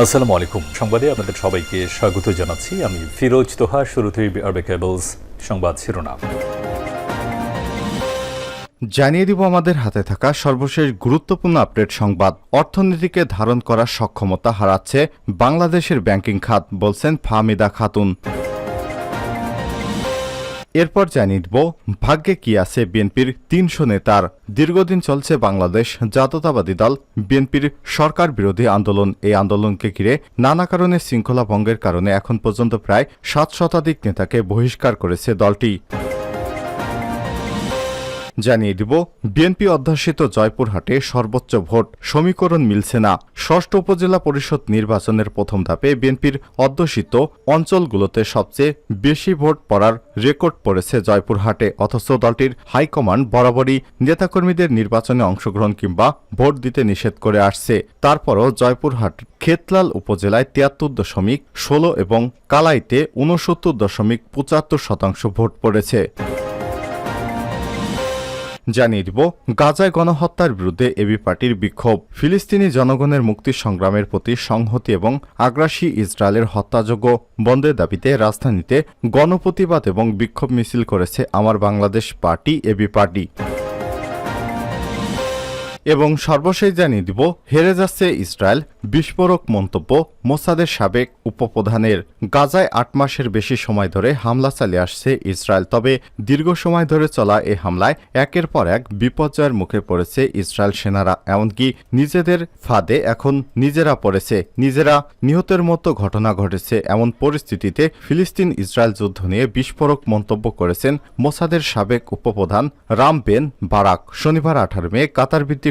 আসসালামু আলাইকুম। সংবাদে আপনাদের সবাইকে স্বাগত জানাচ্ছি। আমি ফিরোজ তোহা, শুরুতেই আরবে কেবলস সংবাদ শিরোনাম। জানিয়ে দিব আমাদের হাতে থাকা সর্বশেষ গুরুত্বপূর্ণ আপডেট সংবাদ। অর্থনীতিকে ধারণ করার সক্ষমতা হারাচ্ছে বাংলাদেশের ব্যাংকিং খাত, বলছেন ফাহমিদা খাতুন। এরপর জানিয়ে দিব, ভাগ্যে কি আছে বিএনপির তিনশো নেতার। দীর্ঘদিন চলছে বাংলাদেশ জাতীয়তাবাদী দল, বিএনপির সরকার বিরোধী আন্দোলন। এই আন্দোলনকে ঘিরে নানা কারণে শৃঙ্খলা ভঙ্গের কারণে এখন পর্যন্ত প্রায় সাত শতাধিক নেতাকে বহিষ্কার করেছে দলটি। জানিয়ে দিব, বিএনপি অধ্যুষিত জয়পুরহাটে সর্বোচ্চ ভোট, সমীকরণ মিলছে না। ষষ্ঠ উপজেলা পরিষদ নির্বাচনের প্রথম ধাপে বিএনপির অধ্যুষিত অঞ্চলগুলোতে সবচেয়ে বেশি ভোট পড়ার রেকর্ড পড়েছে জয়পুরহাটে। অথচ দলটির হাইকমান্ড বরাবরই নেতাকর্মীদের নির্বাচনে অংশগ্রহণ কিংবা ভোট দিতে নিষেধ করে আসছে। তারপরও জয়পুরহাট খেতলাল উপজেলায় তিয়াত্তর দশমিক ষোলো এবং কালাইতে ঊনসত্তর দশমিক পঁচাত্তর শতাংশ ভোট পড়েছে। জানিয়ে দিব, গাজায় গণহত্যার বিরুদ্ধে এবি পার্টির বিক্ষোভ। ফিলিস্তিনি জনগণের মুক্তি সংগ্রামের প্রতি সংহতি এবং আগ্রাসী ইসরায়েলের হত্যাযোগ্য বন্ধের দাবিতে রাজধানীতে গণপ্রতিবাদ এবং বিক্ষোভ মিছিল করেছে আমার বাংলাদেশ পার্টি এবি পার্টি। এবং সর্বশেষ জানিয়ে দিব, হেরে যাচ্ছে ইসরায়েল, বিস্ফোরক মন্তব্য মোসাদের সাবেক উপপ্রধানের। গাজায় আট মাসের বেশি সময় ধরে হামলা চালিয়ে আসছে ইসরায়েল, তবে দীর্ঘ সময় ধরে চলা এই হামলায় একের পর এক বিপর্যয়ের মুখে পড়েছে ইসরায়েল সেনারা, এমনকি নিজেদের ফাঁদে এখন নিজেরা পড়েছে। নিজেরা নিহতের মতো ঘটনা ঘটেছে এমন পরিস্থিতিতে ফিলিস্তিন ইসরায়েল যুদ্ধ নিয়ে বিস্ফোরক মন্তব্য করেছেন মোসাদের সাবেক উপপ্রধান রাম বেন বারাক। শনিবার আঠারো মে কাতার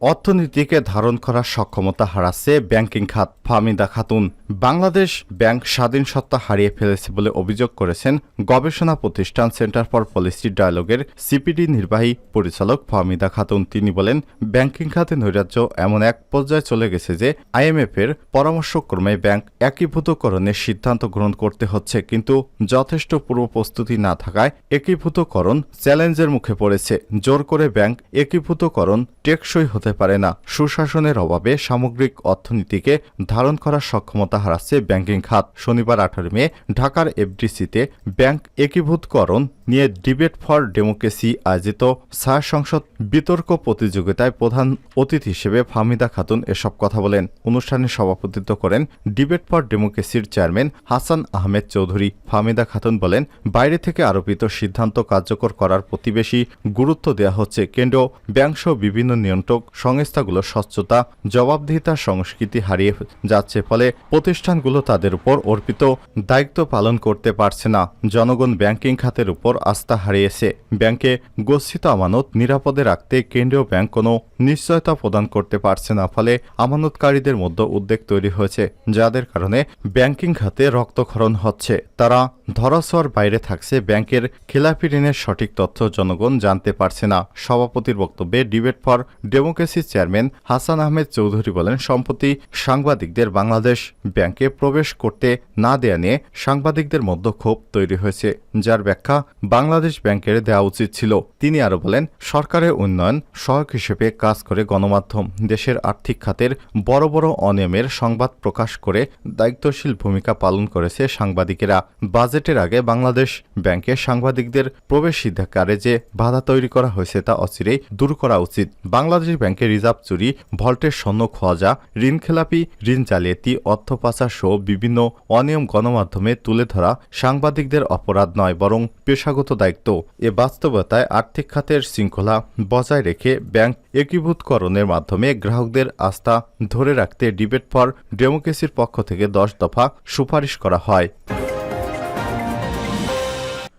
অর্থনীতিকে ধারণ করার সক্ষমতা হারাচ্ছে ব্যাংকিং খাত ফামিদা খাতুন। বাংলাদেশ ব্যাংক স্বাধীন সত্তা হারিয়ে ফেলেছে বলে অভিযোগ করেছেন গবেষণা প্রতিষ্ঠান সেন্টার ফর পলিসি ডায়ালগের সিপিডি নির্বাহী পরিচালক ফাহমিদা খাতুন। তিনি বলেন, ব্যাংকিং খাতে নৈরাজ্য এমন এক পর্যায়ে চলে গেছে যে আইএমএফ এর পরামর্শক্রমে ব্যাংক একীভূতকরণের সিদ্ধান্ত গ্রহণ করতে হচ্ছে, কিন্তু যথেষ্ট পূর্ব প্রস্তুতি না থাকায় একীভূতকরণ চ্যালেঞ্জের মুখে পড়েছে। জোর করে ব্যাংক একীভূতকরণ টেকসই হতে পারে না। সুশাসনের অভাবে সামগ্রিক অর্থনীতিকে ধারণ করার সক্ষমতা হারাচ্ছে ব্যাংকিং খাত। শনিবার আঠারো মে ঢাকার এফডিসিতে ব্যাংক একীভূতকরণ নিয়ে ডিবেট ফর ডেমোক্রেসি আয়োজিত ছায়া সংসদ বিতর্ক প্রতিযোগিতায় প্রধান অতিথি হিসেবে ফাহমিদা খাতুন এসব কথা বলেন। অনুষ্ঠানে সভাপতিত্ব করেন ডিবেট ফর ডেমোক্রেসির চেয়ারম্যান হাসান আহমেদ চৌধুরী। ফাহমিদা খাতুন বলেন, বাইরে থেকে আরোপিত সিদ্ধান্ত কার্যকর করার প্রতি বেশি গুরুত্ব দেওয়া হচ্ছে কেন্দ্র ব্যাংকসহ বিভিন্ন নিয়ন্ত্রক সংস্থাগুলো স্বচ্ছতা, জবাবদিহিতা, সংস্কৃতি হারিয়ে যাচ্ছে ফলে প্রতিষ্ঠানগুলো তাদের উপর অর্পিত দায়িত্ব পালন করতে পারছে না। জনগণ ব্যাংকিং খাতের উপর আস্থা হারিয়েছে। ব্যাংকে গচ্ছিত আমানত নিরাপদে রাখতে কেন্দ্রীয় ব্যাংক কোনো নিশ্চয়তা প্রদান করতে পারছে না, ফলে আমানতকারীদের মধ্যে উদ্বেগ তৈরি হয়েছে, যাদের কারণে ব্যাংকিং খাতে রক্তক্ষরণ হচ্ছে। তারা ধরাছোঁয়ার বাইরে থাকছে, ব্যাংকের খেলাপি ঋণের সঠিক তথ্য জনগণ জানতে পারছে না। সভাপতির বক্তব্যে debate for democracy chairman Hasan Ahmed Chowdhury বলেন, সম্প্রতি সাংবাদিকদের বাংলাদেশ ব্যাংকে প্রবেশ করতে না দেয়া নিয়ে সাংবাদিকদের মধ্যে ক্ষোভ তৈরি হয়েছে, যার ব্যাখ্যা বাংলাদেশ ব্যাংকের দেওয়া উচিত ছিল। তিনি আরও বলেন, সরকারের উন্নয়ন সহায়ক হিসেবে কাজ করে গণমাধ্যম দেশের আর্থিক খাতের বড় বড় অনিয়মের সংবাদ প্রকাশ করে দায়িত্বশীল ভূমিকা পালন করেছে সাংবাদিকেরা। বাজেটের আগে বাংলাদেশ ব্যাংকে সাংবাদিকদের প্রবেশাধিকারে যে বাধা তৈরি করা হয়েছে তা অচিরেই দূর করা উচিত। বাংলাদেশ ব্যাংকের রিজার্ভ চুরি, ভল্টের স্বর্ণ খোয়াজা ঋণ খেলাপি ঋণ জালিয়াতি, অর্থ পাচার সহ বিভিন্ন অনিয়ম গণমাধ্যমে তুলে ধরা সাংবাদিকদের অপরাধ নয়, বরং পেশাগত দায়িত্ব। এ বাস্তবতায় আর্থিক খাতের শৃঙ্খলা বজায় রেখে ব্যাংক একীভূতকরণের মাধ্যমে গ্রাহকদের আস্থা ধরে রাখতে ডিবেট ফর ডেমোক্রেসির পক্ষ থেকে দশ দফা সুপারিশ করা হয়।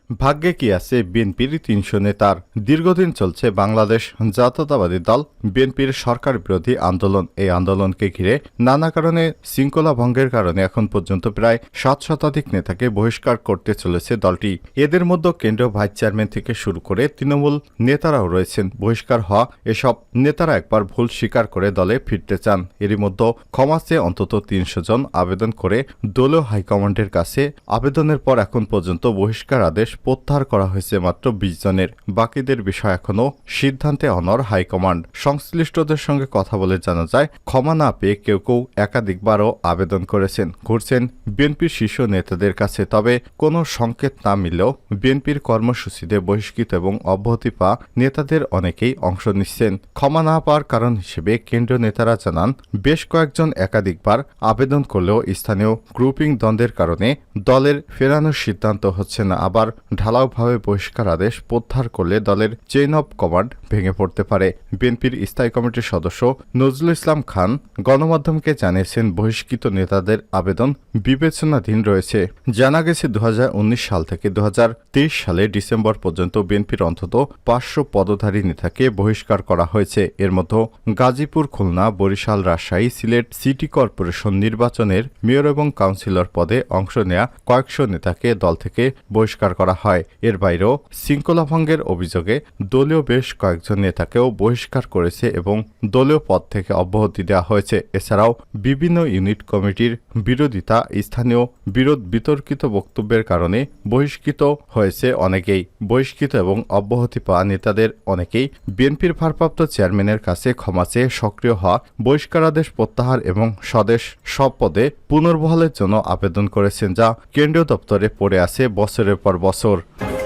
ভাগ্যে কি আছে বিএনপির তিনশো নেতার? দীর্ঘদিন চলছে বাংলাদেশ জাতীয়তাবাদী দল বিএনপির সরকার বিরোধী আন্দোলন। এই আন্দোলনকে ঘিরে নানা কারণে শৃঙ্খলা ভঙ্গের কারণে এখন পর্যন্ত প্রায় সাত শতাধিক নেতাকে বহিষ্কার করতে চলেছে দলটি। এদের মধ্যে কেন্দ্রীয় ভাইস চেয়ারম্যান থেকে শুরু করে তৃণমূল নেতারাও রয়েছেন। বহিষ্কার হওয়া এসব নেতারা একবার ভুল স্বীকার করে দলে ফিরতে চান। এরই মধ্যে ক্ষমা চেয়ে অন্তত তিনশো জন আবেদন করে দলীয় হাইকমান্ডের কাছে আবেদনের পর এখন পর্যন্ত বহিষ্কার আদেশ প্রত্যাহার করা হয়েছে মাত্র বিশ জনের। বাকিদের বিষয় এখনও সিদ্ধান্তে অনর হাইকমান্ড। সংশ্লিষ্টদের সঙ্গে কথা বলে জানা যায়, ক্ষমা না পেয়ে কেউ কেউ একাধিকবারও আবেদন করেছেন। ঘুরছেন বিএনপির শীর্ষ নেতাদের কাছে, তবে কোনো সংকেত না মিললেও বিএনপির কর্মসূচিতে বহিষ্কৃত এবং অব্যাহতি পা নেতাদের অনেকেই অংশ নিচ্ছেন। ক্ষমা না পাওয়ার কারণ হিসেবে কেন্দ্রীয় নেতারা জানান, বেশ কয়েকজন একাধিকবার আবেদন করলেও স্থানীয় গ্রুপিং দ্বন্দ্বের কারণে দলের ফেরানোর সিদ্ধান্ত হচ্ছে না। আবার ঢালাওভাবে বহিষ্কার আদেশ প্রত্যাহার করলে দলের চেইন অব কমান্ড ভেঙে পড়তে পারে। বিএনপির স্থায়ী কমিটির সদস্য নজরুল ইসলাম খান গণমাধ্যমকে জানিয়েছেন, বহিষ্কৃত নেতাদের আবেদন বিবেচনাধীন রয়েছে। জানা গেছে দু হাজার উনিশ সাল থেকে দু হাজার তেইশ সালে ডিসেম্বর পর্যন্ত বিএনপির অন্তত পাঁচশো পদধারী নেতাকে বহিষ্কার করা হয়েছে। এর মধ্যে গাজীপুর, খুলনা, বরিশাল, রাজশাহী, সিলেট সিটি কর্পোরেশন নির্বাচনের মেয়র এবং কাউন্সিলর পদে অংশ নেয়া কয়েকশো নেতাকে দল থেকে বহিষ্কার করা হয়। এর বাইরেও শৃঙ্খলা ভঙ্গের অভিযোগে দলীয় বেশ কয়েকজন নেতাকেও বহিষ্কার করেছে এবং দলীয় পদ থেকে অব্যাহতি দেওয়া হয়েছে। এছাড়াও বিভিন্ন ইউনিট কমিটির বিরোধিতা স্থানীয় বিরোধ বিতর্কিত বক্তব্যের কারণে বহিষ্কৃত হয়েছে অনেকেই। বহিষ্কৃত এবং অব্যাহতি পাওয়া নেতাদের অনেকেই বিএনপির ভারপ্রাপ্ত চেয়ারম্যানের কাছে ক্ষমা চেয়ে সক্রিয় হওয়া, বহিষ্কারাদেশ প্রত্যাহার এবং স্বদেশ সব পদে পুনর্বহালের জন্য আবেদন করেছেন যা কেন্দ্রীয় দপ্তরে পড়ে আছে বছরের পর বছর। pastor.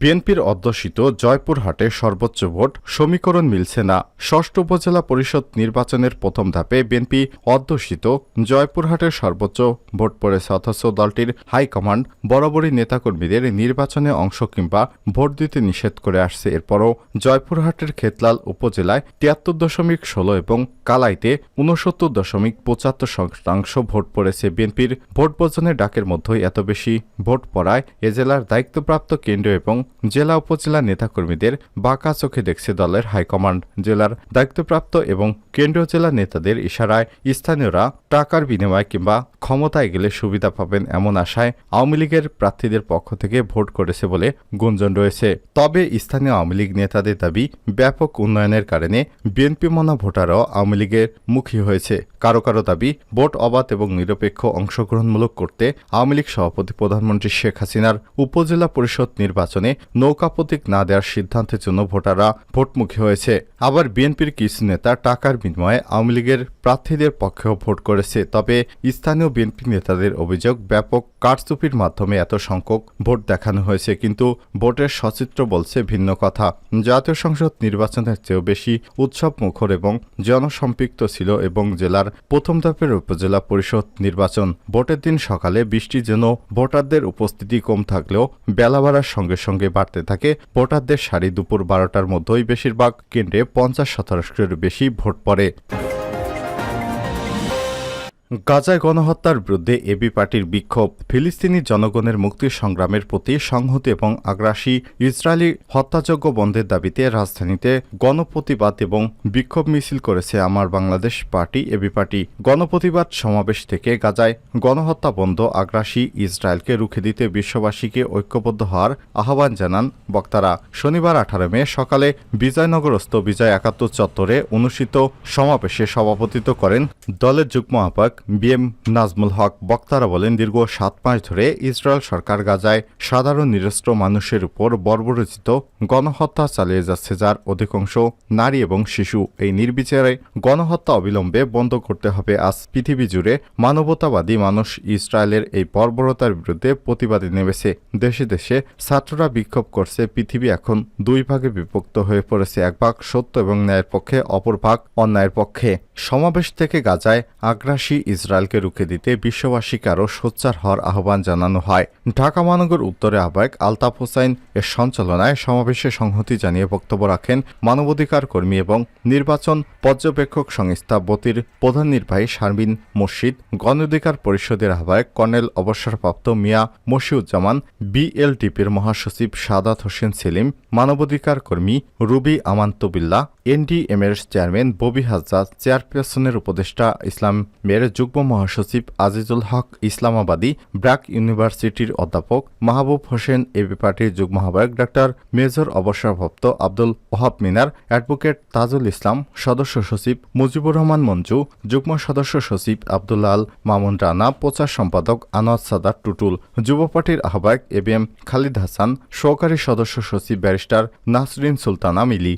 বিএনপির অধ্যুষিত জয়পুরহাটে সর্বোচ্চ ভোট, সমীকরণ মিলছে না। ষষ্ঠ উপজেলা পরিষদ নির্বাচনের প্রথম ধাপে বিএনপি অধ্যুষিত, জয়পুরহাটের সর্বোচ্চ ভোট পড়েছে অথচ দলটির হাইকমান্ড বরাবরই নেতাকর্মীদের নির্বাচনে অংশ কিংবা ভোট দিতে নিষেধ করে আসছে। এরপরও জয়পুরহাটের খেতলাল উপজেলায় তিয়াত্তর দশমিক ষোলো এবং কালাইতে উনসত্তর দশমিক পঁচাত্তর শতাংশ ভোট পড়েছে। বিএনপির ভোট বর্জনের ডাকের মধ্যেই এত বেশি ভোট পড়ায় এ জেলার দায়িত্বপ্রাপ্ত কেন্দ্র এবং জেলা উপজেলা নেতাকর্মীদের বাঁকা চোখে দেখছে দলের হাইকমান্ড। জেলার দায়িত্বপ্রাপ্ত এবং কেন্দ্রীয় জেলা নেতাদের ইশারায় স্থানীয়রা টাকার বিনিময়ে কিংবা ক্ষমতায় গেলে সুবিধা পাবেন এমন আশায় আওয়ামী লীগের প্রার্থীদের পক্ষ থেকে ভোট করেছে বলে গুঞ্জন রয়েছে। তবে স্থানীয় আওয়ামী লীগ নেতাদের দাবি, ব্যাপক উন্নয়নের কারণে বিএনপি মনা ভোটারও আওয়ামী লীগের মুখী হয়েছে। কারও কারও দাবি, ভোট অবাধ এবং নিরপেক্ষ অংশগ্রহণমূলক করতে আওয়ামী লীগ সভাপতি প্রধানমন্ত্রী শেখ হাসিনার উপজেলা পরিষদ নির্বাচনে নৌকা প্রতীক না দেওয়ার সিদ্ধান্তের জন্য ভোটাররা ভোটমুখী হয়েছে। আবার বিএনপির কিছু নেতা টাকার বিনিময়ে আওয়ামী লীগের প্রার্থীদের পক্ষেও ভোট করেছে। তবে স্থানীয় বিএনপি নেতাদের অভিযোগ, ব্যাপক কারচুপির মাধ্যমে এত সংখ্যক ভোট দেখানো হয়েছে। কিন্তু ভোটের সচিত্র বলছে ভিন্ন কথা। জাতীয় সংসদ নির্বাচনের চেয়েও বেশি উৎসব মুখর এবং জনসম্পৃক্ত ছিল এবং জেলার প্রথম ধাপের উপজেলা পরিষদ নির্বাচন। ভোটের দিন সকালে বৃষ্টির জন্য ভোটারদের উপস্থিতি কম থাকলেও বেলা বাড়ার সঙ্গে সঙ্গে বাড়তে থাকে। ভোটারদের সারি দুপুর বারোটার মধ্যেই বেশিরভাগ কেন্দ্রে পঞ্চাশ শতাংশের বেশি ভোট পড়ে। গাজায় গণহত্যার বিরুদ্ধে এবি পার্টির বিক্ষোভ, ফিলিস্তিনি জনগণের মুক্তি সংগ্রামের প্রতি সংহতি এবং আগ্রাসী ইসরায়েলি হত্যাযজ্ঞ বন্ধের দাবিতে রাজধানীতে গণপ্রতিবাদ এবং বিক্ষোভ মিছিল করেছে আমার বাংলাদেশ পার্টি, এবি পার্টি। গণপ্রতিবাদ সমাবেশ থেকে গাজায় গণহত্যা বন্ধ, আগ্রাসী ইসরায়েলকে রুখে দিতে বিশ্ববাসীকে ঐক্যবদ্ধ হওয়ার আহ্বান জানান বক্তারা। শনিবার আঠারো মে সকালে বিজয়নগরস্থ বিজয় একাত্তর চত্বরে অনুষ্ঠিত সমাবেশে সভাপতিত্ব করেন দলের যুগ্ম আহ্বায়ক বি এম নাজমুল হক বক্তারা বলেন, দীর্ঘ সাত মাস ধরে ইসরায়েল সরকার গাজায় সাধারণ নিরস্ত্র মানুষের উপর বর্বরচিত গণহত্যা চালিয়ে যাচ্ছে, যার অধিকাংশ নারী এবং শিশু। এই নির্বিচারে গণহত্যা অবিলম্বে বন্ধ করতে হবে। আজ পৃথিবী জুড়ে মানবতাবাদী মানুষ ইসরায়েলের এই বর্বরতার বিরুদ্ধে প্রতিবাদে নেমেছে। দেশে দেশে ছাত্ররা বিক্ষোভ করছে। পৃথিবী এখন দুই ভাগে বিভক্ত হয়ে পড়েছে, এক ভাগ সত্য এবং ন্যায়ের পক্ষে, অপর ভাগ অন্যায়ের পক্ষে। সমাবেশ থেকে গাজায় আগ্রাসী ইসরায়েলকে রুখে দিতে বিশ্ববাসীকে আরও সোচ্চার হওয়ার আহ্বান জানানো হয়। ঢাকা মহানগর উত্তরে আহ্বায়ক আলতাফ হোসাইন এর সঞ্চালনায় সমাবেশে সংহতি জানিয়ে বক্তব্য রাখেন মানবাধিকার কর্মী এবং নির্বাচন পর্যবেক্ষক সংস্থা বতির প্রধান নির্বাহী শারমিন মুর্শিদ গণ অধিকার পরিষদের আহ্বায়ক কর্নেল অবসরপ্রাপ্ত মিয়া মশিউজ্জামান বিএলটিপির মহাসচিব সাদাত হোসেন সেলিম, মানবাধিকার কর্মী রুবি আমান্তবিল্লা এনডিএম এর চেয়ারম্যান ববি হাজ্জাজ, চেয়ারপারসনের উপদেষ্টা ইসলামের যুগ্ম মহাসচিব আজিজুল হক ইসলামাবাদী ব্র্যাক ইউনিভার্সিটির অধ্যাপক মাহবুব হোসেন এবি পার্টির যুগ্ম আহ্বায়ক ডাক্তার মেজর অবসরপ্রাপ্ত আব্দুল ওহাব মিনার, অ্যাডভোকেট তাজুল ইসলাম, সদস্য সচিব মুজিবুর রহমান মঞ্জু, যুগ্ম সদস্য সচিব আব্দুল্লাহ আল মামুন রানা, প্রচার সম্পাদক আনোয়ার সাদার টুটুল, যুব পার্টির আহ্বায়ক A B M Khalid Hasan, সহকারী সদস্য সচিব ব্যারিস্টার নাসরিন সুলতানা মিলি।